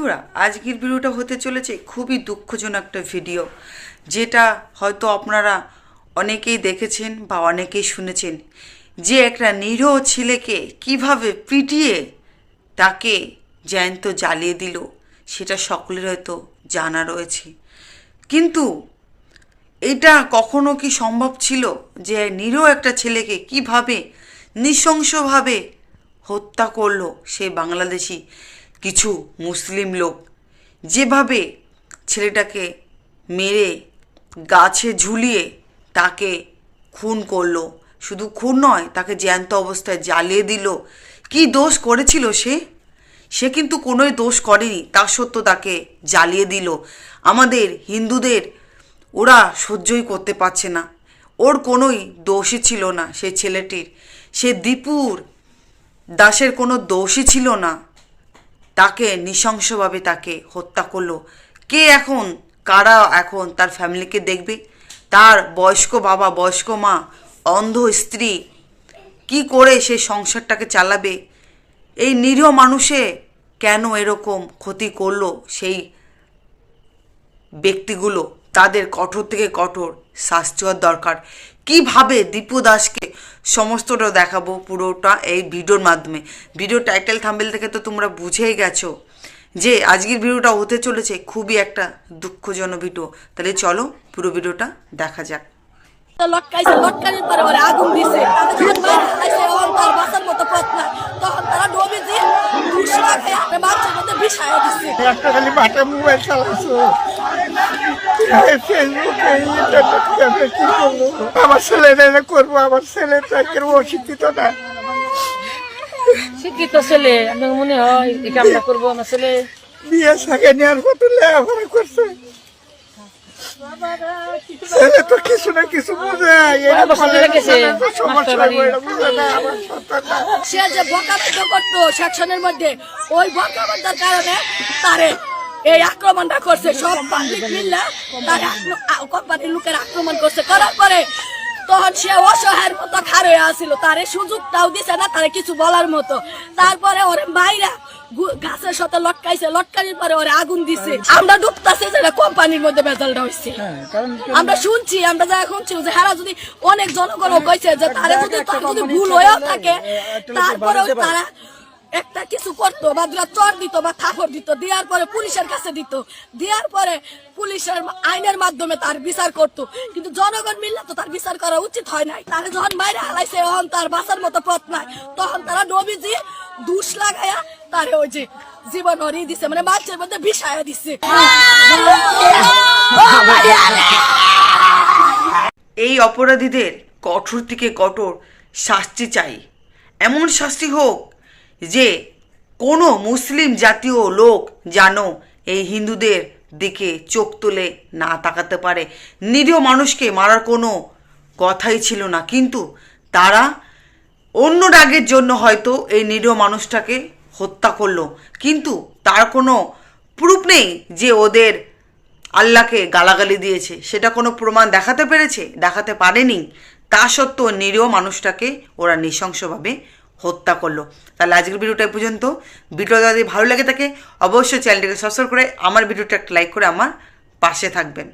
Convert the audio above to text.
বন্ধুরা, আজকের ভিডিওটা হতে চলেছে খুবই দুঃখজনক একটা ভিডিও, যেটা হয়তো আপনারা অনেকেই দেখেছেন বা অনেকেই শুনেছেন। যে একটা নিরীহ ছেলেকে কীভাবে পিটিয়ে তাকে জ্যান্ত জ্বালিয়ে দিল, সেটা সকলের হয়তো জানা রয়েছে। কিন্তু এটা কখনো কি সম্ভব ছিল যে নিরীহ একটা ছেলেকে কীভাবে নৃশংসভাবে হত্যা করল সে বাংলাদেশি কিছু মুসলিম লোক যেভাবে ছেলেটাকে মেরে গাছে ঝুলিয়ে তাকে খুন করল। শুধু খুন নয়, তাকে জ্যান্ত অবস্থায় জ্বালিয়ে দিল। কি দোষ করেছিল সে? সে কিন্তু কোনোই দোষ করেনি। তা সত্ত্বেও তাকে জ্বালিয়ে দিল। আমাদের হিন্দুদের ওরা সহ্যই করতে পারছে না। ওর কোনোই দোষই ছিল না সেই ছেলেটির। সে দীপুর দাসের কোনো দোষই ছিল না। তাকে, নৃশংসভাবে তাকে হত্যা করল। কে এখন, কারা এখন তার ফ্যামিলিকে দেখবে? তার বয়স্ক বাবা, বয়স্ক মা, অন্ধ স্ত্রী কি করে সে সংসারটাকে চালাবে? এই নিরীহ মানুষে কেন এরকম ক্ষতি করল সেই ব্যক্তিগুলো? তাদের কঠোর থেকে কঠোর শাস্তি হওয়ার দরকার। কীভাবে দীপু দাসকে সমস্তটা দেখাবো পুরোটা এই ভিডিওর মাধ্যমে। ভিডিও টাইটেল থাম্বেল থেকে তো তোমরা বুঝেই গেছো যে আজকের ভিডিওটা হতে চলেছে খুবই একটা দুঃখজনক ভিডিও। তাহলে চলো পুরো ভিডিওটা দেখা যাক। তো লটকাইছে লটকানোর পরে ওরা আগুন দিছে। যখন মার হালাইছে তখন তার বাঁচার মতো পথ নাই তখন তারা ডোবে দিয়ে দুশরা খেয়ে বাচ্চার মধ্যে বিষায় দিচ্ছে একটা খালি মাঠে মোবাইল চালাচ্ছো ফেসবুকে ইন্টারনেটে আমি কি করব আমার ছেলেরা করব আমার অশিক্ষিত না। শিক্ষিত ছেলে মনে হয় করব আমার ছেলে? বিয়ে সাকে নেওয়ার মতো লেখাপড়া করছে। ছেলে তো কিছু না কিছু বোঝে সে যে বকাবদ্ধ করতো সেকশনের মধ্যে ওই বকাবদ্ধের কারণে তারে এই আক্রমণটা করছে সব পাবলিক মিললে তার কোম্পানির লোকের আক্রমণ করছে। করার পরে তখন সে অসহায়ের মতো খার হয়ে আসছিল তারে সুযোগটাও দিছে না তারে কিছু বলার মতো। তারপরে ওরে মাইরা গাছের সাথে লটকাইছে। লটকানির পরে ওরে আগুন দিছে। আমরা ডুবতাছে যেটা কোম্পানির মধ্যে বেজালটা হয়েছে আমরা শুনছি আমরা যা শুনছি যে হারা যদি অনেক জনগণ কইছে যে তারা যদি যদি ভুল হয়েও থাকে তারপরেও তারা একটা কিছু করতো বা চর দিত বা থাপড় দিত, দেওয়ার পরে পুলিশের কাছে দিত। দেওয়ার পরে পুলিশের আইনের মাধ্যমে তার বিচার করতো। কিন্তু জনগণ মিললে তো তার বিচার করা উচিত হয় নাই। তারা যখন বাইরে হালাইছে, তখন তার বাঁচার মতো পথ নাই। তখন তারা নবীজি দুষ লাগায়া তারে ওই যে জীবন হরিয়ে দিছে মানে মাছের মধ্যে বিষায়া দিছে। এই অপরাধীদের কঠোর থেকে কঠোর শাস্তি চাই। এমন শাস্তি হোক যে কোনো মুসলিম জাতীয় লোক যেন এই হিন্দুদের দিকে চোখ তুলে না তাকাতে পারে। নিরীহ মানুষকে মারার কোনো কথাই ছিল না। কিন্তু তারা অন্য রাগের জন্য হয়তো এই নিরীহ মানুষটাকে হত্যা করল। কিন্তু তার কোনো প্রুফ নেই যে ওদের আল্লাহকে গালাগালি দিয়েছে। সেটা কোনো প্রমাণ দেখাতে পেরেছে? দেখাতে পারেনি। তা সত্ত্বেও নিরীহ মানুষটাকে ওরা নৃশংসভাবে হত্যা করল। তাহলে আজকের ভিডিওটা পর্যন্ত। ভিডিওটা যদি ভালো লাগে থাকে, অবশ্যই চ্যানেলটিকে সাবস্ক্রাইব করে আমার ভিডিওটা একটা লাইক করে আমার পাশে থাকবেন।